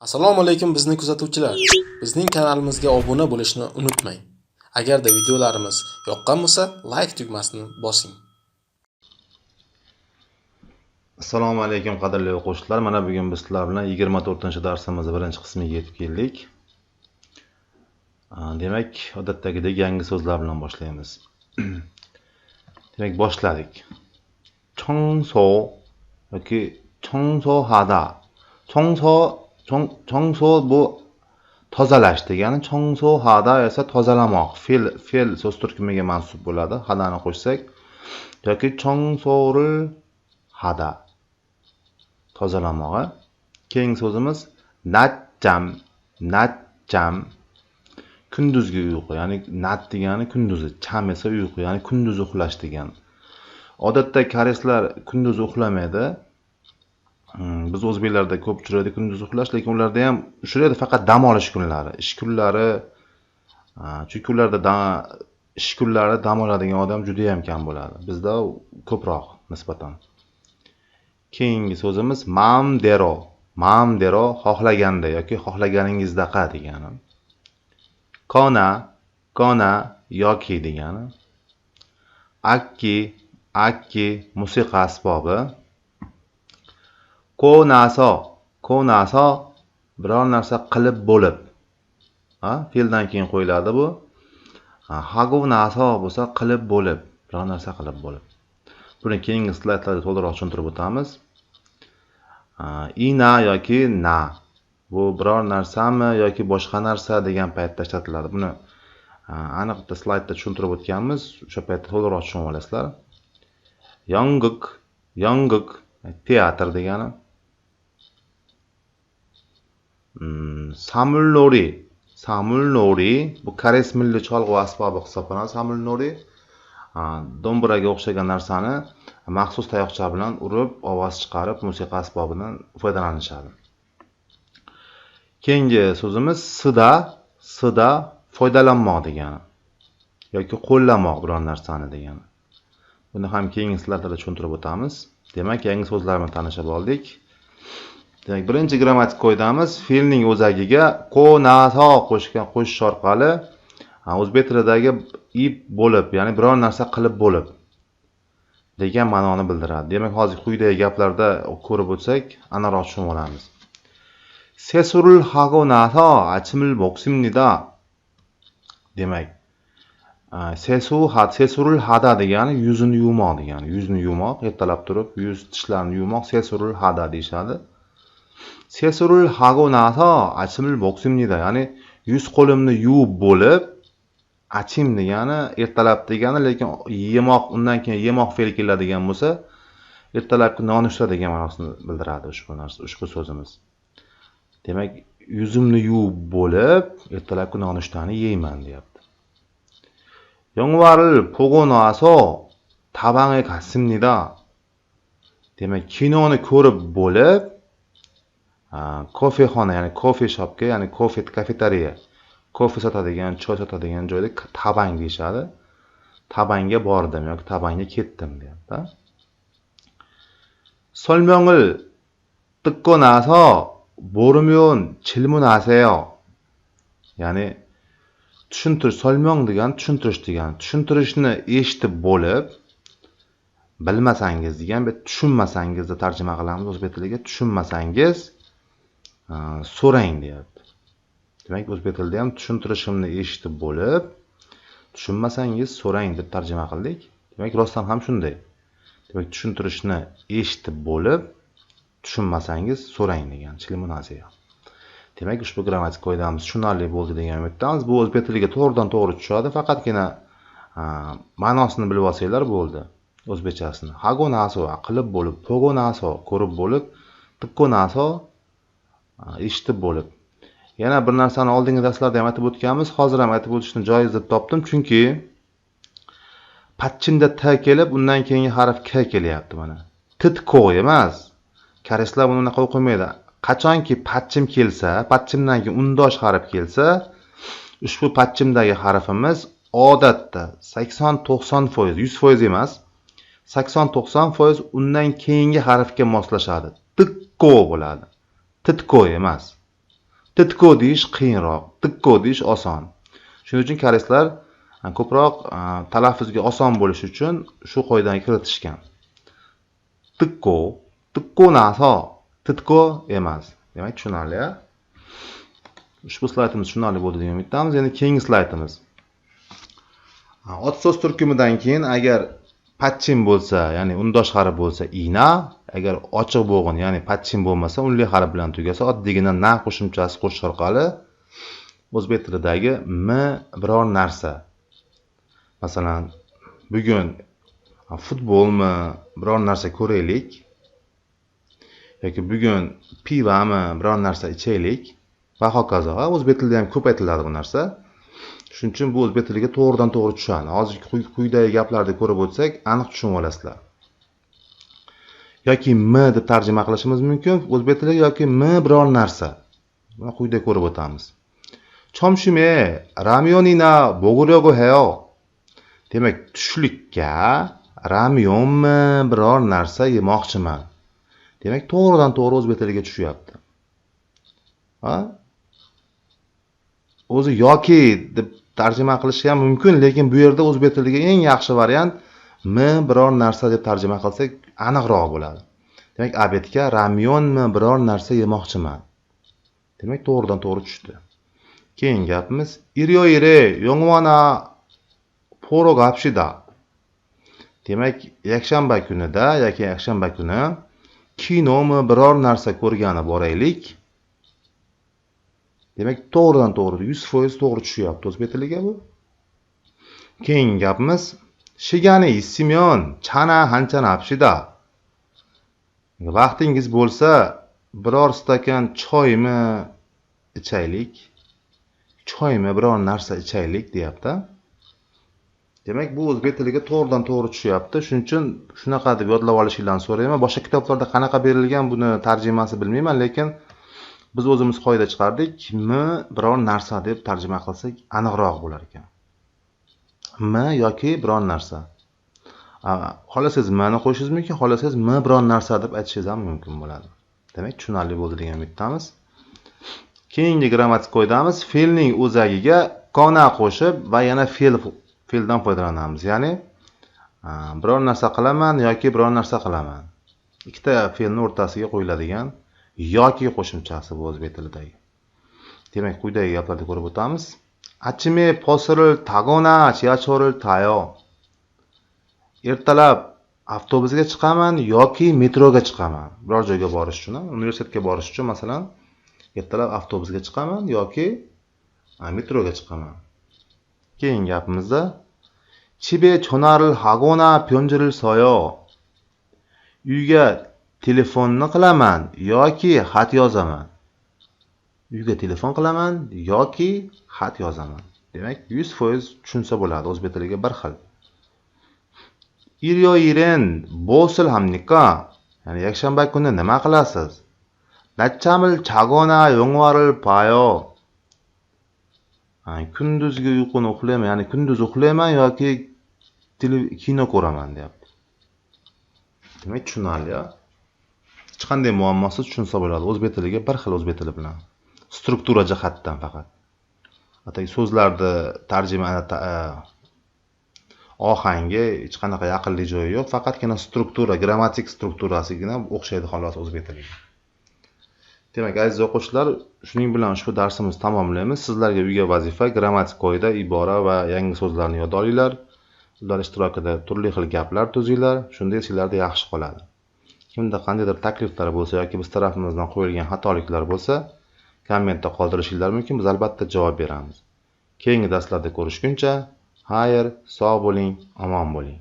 Assalomu alaykum bizni kuzatuvchilar. Bizning kanalimizga obuna bo'lishni unutmang. Agarda videolarimiz yoqqan bo'lsa, like tugmasini bosing. Assalomu alaykum qadrli o'quvchilar. Mana bugun biz sizlar bilan 24-darsimiz birinchi qismiga yetib keldik. Aa, Demak, odatdagidek yangi so'zlar bilan boshlaymiz. Demak, boshladik. 청소 yoki 청소하다. 청소 청, 청소 bu tozalash degani 청소하다 esa tozalamoq. Fe'l fe'l so'z turkumiga mansub bo'ladi. hadani qo'shsak yoki 청소를 하다. tozalamog'i. Keyingi so'zimiz natjam, natjam. Kunduzgi uyqu, ya'ni nat degani kunduzi, cham esa uyqu, ya'ni kunduzi uxlash degani. Odatda koreyslar kunduzi uxlamaydi. Biz o'zbeklarda ko'p uchraydi kunduzi uxlash, lekin ularda ham uchraydi faqat dam olish kunlari, ish kunlari. Chunki ularda ish kunlari dam oladigan odam juda ham kam bo'ladi. Bizda ko'proq nisbatan. Keyingi so'zimiz mamdero mamdero xohlaganda yoki xohlaganingizdaqa degani. Kona, kona yoki degani. Akki, akki musiqa asbobi. Konaso, konaso biror narsa qilib bo'lib. Ha, fe'ldan keyin qo'yiladi bu. Ha, Hagu naso bo'lsa qilib bo'lib, biror narsa qilib bo'lib. Buni keyingi slaydlarda to'liqroq tushuntirib o'tamiz. Ina yoki na bu biror narsami yoki boshqa narsa degan paytda ishlatiladi. Buni aniq bitta slaydda tushuntirib o'tganmiz. O'sha paytda to'liqroq tushunib olasizlar. Yonguk, yonguk teatr degani. Hmm, Samulnori, samulnori bu koreys milliy cholg'u asbobi hisoblanadi. Samulnori ha, do'mbiraga o'xshagan narsani maxsus tayoqcha bilan urib, ovoz chiqarib, musiqa asbobidan foydalanishadi. Keyingi so'zimiz sida, sida foydalanmoq degani yoki qo'llamoq biror narsani degani. Buni ham keyingi slaydlarda tushuntirib o'tamiz. Demak, yangi so'zlarni tanishib oldik. Demak, birinchi grammatik qoidamiz fe'lning o'zagiga ko naso qo'shgan qo'shish orqali ha, o'zbek tilidagi ib bo'lib, ya'ni biror narsa qilib bo'lib degan ma'noni bildiradi. Demak, hozir quyidagi gaplarda ko'rib o'tsak, aniqroq tushunib olamiz. 세수를 하고 나서 아침을 먹습니다. demak, a, sesu ha sesurul hada degani yuzini yuvmoq degani. Yuzni yuvmoq, ertalab turib yuz tishlarni yuvmoq sesurul hada deyishadi. sesurul hago naso achimil 먹습니다. Ya'ni yuz qo'limni yuvib bo'lib achim degani ertalab degani, lekin yemoq undan keyin yemoq fe'li keladigan bo'lsa, ertalabki nonushta degan ma'nosini bildiradi ushbu narsa, ushbu so'zimiz. Demak, yuzimni yuvib bo'lib, ertalabki nonushtani yeyman deyapti. 영화를 보고 나서 다방에 갔습니다. Demak, kinoni ko'rib bo'lib, a, kofexona, ya'ni kofe shopga, ya'ni kofe kafeteriya, kofe sotadigan, choy sotadigan joyda k- tabang deyishadi. Tabanga bordim yoki tabanga ketdim deyapti. 설명을 듣고 나서 모르면 질문하세요. Ya'ni tushuntirish, solmong degan tushuntirish degan. Tushuntirishni eshitib bo'lib, bilmasangiz degan, bu tushunmasangizni tarjima qilamiz o'zbek tiliga. Tushunmasangiz a, Э, so'rang deyapti. Demak, o'zbek tilida ham tushuntirishimni eshitib bo'lib, tushunmasangiz so'rang deb tarjima qildik. Demak, rostdan ham shunday. Demak, tushuntirishni eshitib bo'lib, tushunmasangiz so'rang degan chilmunaziya. Demak, ushbu grammatik qoidamiz tushunarli bo'ldi degan umiddamiz. Bu o'zbek tiliga to'g'ridan to'g'ri tushadi, faqatgina e, ma'nosini bilib olsanglar bo'ldi. O'zbekchasini. Hago naso qilib bo'lib, pogo naso ko'rib bo'lib, tikko naso eshitib bo'lib. Yana bir narsani oldingi darslarda ham aytib o'tganmiz, hozir ham aytib o'tishni joiz deb topdim, chunki patchinda t kelib, undan keyingi harf k kelyapti mana. Titko emas. Koreyslar buni unaqa o'qimaydi. Qachonki patchim kelsa, patchimdan keyin undosh harf kelsa, ushbu patchimdagi harfimiz odatda 80-90%, 100% emas, 80-90% undan keyingi harfga moslashadi. Tikko bo'ladi. Titko emas. titko deyish qiyinroq. Tikko deyish oson. Shuning uchun koreyslar ko'proq talaffuzga oson bo'lishi uchun shu qoidani kiritishgan. Tikko tikko naso titko emas. Demak tushunarli a? Ushbu slaydimiz tushunarli bo'ldi degan umiddamiz. Endi keyingi slaydimiz. Ot so'z turkumidan keyin agar patchin bo'lsa ya'ni undosh harf bo'lsa ina agar ochiq bo'g'in ya'ni patchin bo'lmasa unli harf bilan tugasa oddiygina na qo'shimchasi qo'shish orqali o'zbek tilidagi m biror narsa. Masalan bugun futbolmi biror narsa ko'raylik yoki bugun pivami biror narsa ichaylik va hokazo. O'zbek tilida ham ko'p aytiladi bu narsa. Shuning uchun bu o'zbek tiliga to'g'ridan to'g'ri tushadi. Hozir quyidagi gaplarni ko'rib o'tsak aniq tushunib olasizlar. Yoki m deb tarjima qilishimiz mumkin o'zbek tiliga yoki m biror narsa. Buni quyida ko'rib o'tamiz. Chomshime ramyonina bo'g'iryogo heo demak tushlikka ramyonmi biror narsa yemoqchiman. Demak to'g'ridan to'g'ri o'zbek tiliga tushyapti. Ha? O'zi yoki deb tarjima qilishi ham mumkin lekin bu yerda o'zbek tiliga eng yaxshi variant m biror narsa deb tarjima qilsak aniqroq bo'ladi. Demak abedga ramyonmi biror narsa yemoqchiman. Demak to'g'ridan to'g'ri tushdi. Keyingi gapimiz iryoire yongvana poro gapshida demak yakshanba kunida yoki yakshanba kuni kinomi biror narsa ko'rgani boraylik. Demak to'g'ridan to'g'ri yuz foiz to'g'ri tushyapti o'zbek tiliga bu. Keyingi gapimiz shigani simyon chana hanchana apshida vaqtingiz bo'lsa biror stakan choymi ichaylik choymi biror narsa ichaylik deyapti demak bu o'zbek tiliga to'g'ridan to'g'ri tushyapti. Shuning uchun shunaqa deb yodlab olishinglarni so'rayman. Boshqa kitoblarda qanaqa berilgan buni tarjimasi bilmayman lekin biz o'zimiz qoida chiqardik. M biror narsa deb tarjima qilsak aniqroq bo'lar ekan. M yoki biron narsa. Xohlasangiz mani qo'shishingiz mumkin xohlasangiz m biron narsa deb aytishingiz ham mumkin bo'ladi. Demak tushunarli bo'ldi degan umiddamiz. Keyingi grammatik qoidamiz fe'lning o'zagiga kona qo'shib va yana fe'l fe'ldan foydalanamiz. Ya'ni biror narsa qilaman yoki biror narsa qilaman. Ikkita fe'lni o'rtasiga qo'yiladigan yoki qo'shimchasi bu o'zbek tilidagi demak quyidagi gaplarni ko'rib o'tamiz achime posilil tagona chiachoril tayo ertalab avtobusga chiqaman yoki metroga chiqaman biror joyga borish uchun a, universitetga borish uchun masalan ertalab avtobusga chiqaman yoki a, metroga chiqaman keyingi gapimizda 집에 전화를 하거나 편지를 써요. uyga telefonni qilaman yoki xat yozaman. Uyga telefon qilaman yoki xat yozaman. Demak yuz foiz tushunsa bo'ladi o'zbek tiliga bir xil. Iryo iren bo'sil hamnika ya'ni yakshanba kuni nima qilasiz? Nachamil chagona yong'varil payo. Ha, kunduzgi uyquni uxlayman ya'ni kunduz uxlayman yoki kino ko'raman deyapti. Demak tushunarli a? Hech qanday muammosiz tushunsa bo'ladi. O'zbek tiliga bir xil o'zbek tili bilan. Struktura jihatdan faqat. Atay so'zlarni tarjima ohangi hech qanaqa yaqinlik joyi yo'q. Faqatgina struktura grammatik strukturasigina o'xshaydi xolos o'zbek tiliga demak aziz o'quvchilar shuning bilan ushbu darsimizni tamomlaymiz. Sizlarga uyga vazifa grammatik qoida ibora va yangi so'zlarni yod olinglar. Ular ishtirokida turli xil gaplar tuzinglar. Shunda esinglarda yaxshi qoladi. Kimda qandaydir takliflar bo'lsa yoki biz tarafimizdan qo'yilgan xatoliklar bo'lsa kommentda qoldirishinglar mumkin biz albatta javob beramiz. Keyingi darslarda ko'rishguncha xayr sog' bo'ling omon bo'ling.